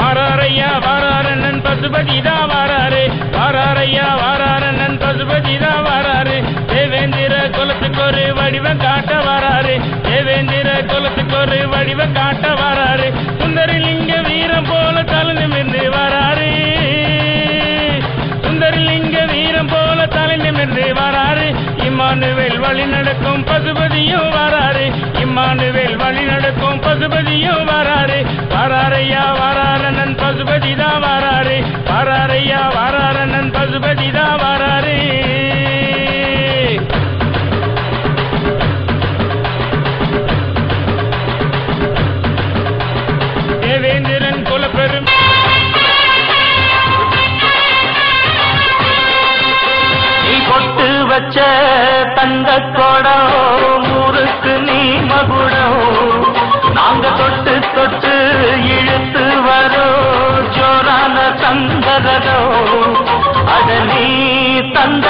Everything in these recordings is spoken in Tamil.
வாராரையா வாராரண்ணன் பசுபதி தான் வாராரு. வாராரையா வாராரண்ணன் பசுபதி தான் வாராரு. தேவேந்திர குலத்துக்கு ஒரு வடிவம் காட்ட வாராரு. தேவேந்திர குலத்துக்கு ஒரு வடிவம் காட்ட வாராரு. சுந்தரலிங்க வீரம் போல தலை நிமிர்ந்து வாராரு. சுந்தரிலிங்க வீரம் போல தலை நிமிர்ந்து வாராரு. இம்மானுவேல் வழி நடக்கும் பசுபதியும் வாராரு. இம்மானுவேல் வழி நடக்கும் பசுபதியும் வாராரு. வாராரையா வாராரண்ணன் பசுபதி தான் வாராரு. பொட்டு வச்ச தந்த கொடம் ஊருக்கு நீ மகுடம் நாங்க தொட்டு தொட்டு இழுத்து வரோம் ஜோரான தங்கரதம் அட நீ தந்த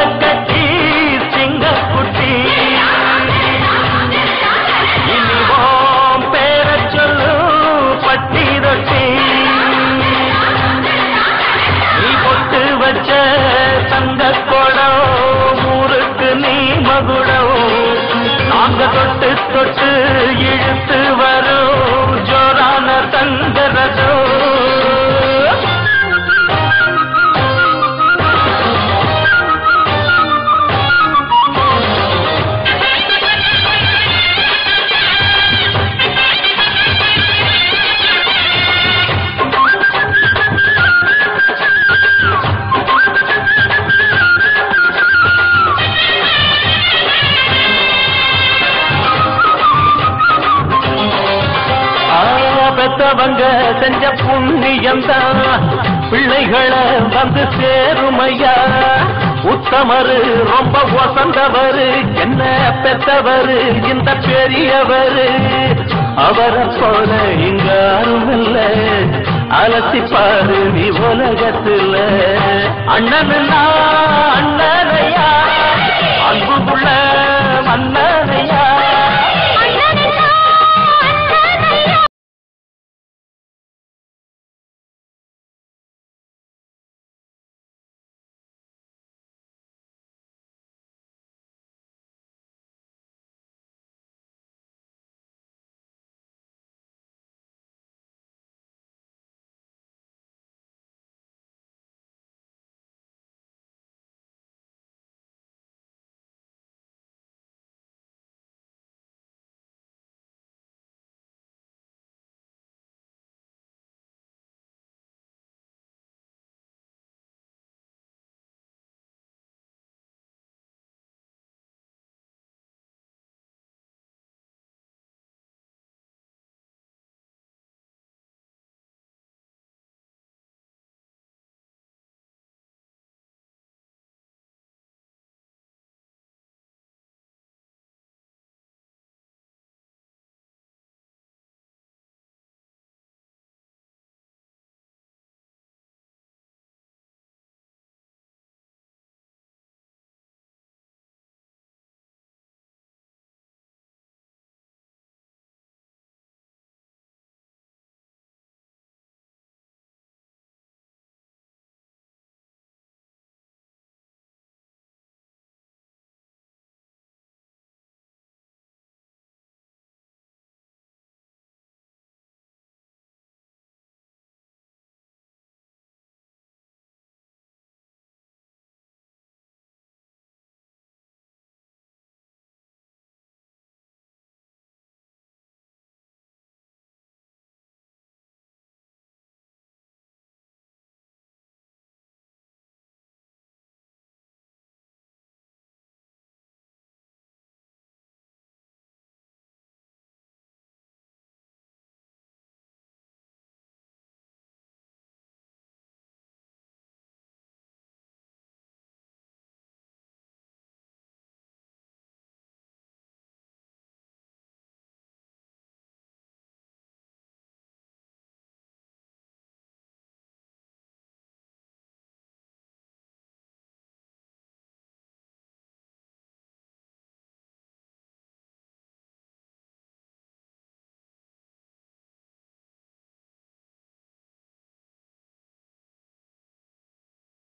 தொட்டு பெத்தவங்க செஞ்ச புண்ணியம் தான் பிள்ளைகளை வந்து சேருமையா. உத்தமரு ரொம்ப வசந்தவரு என்ன பெத்தவரு இந்த பெரியவரு. அவரை போல இங்க அருமில்ல. அலசிப்பாரு நீ உலகத்துல. அண்ணன் அண்ணன்.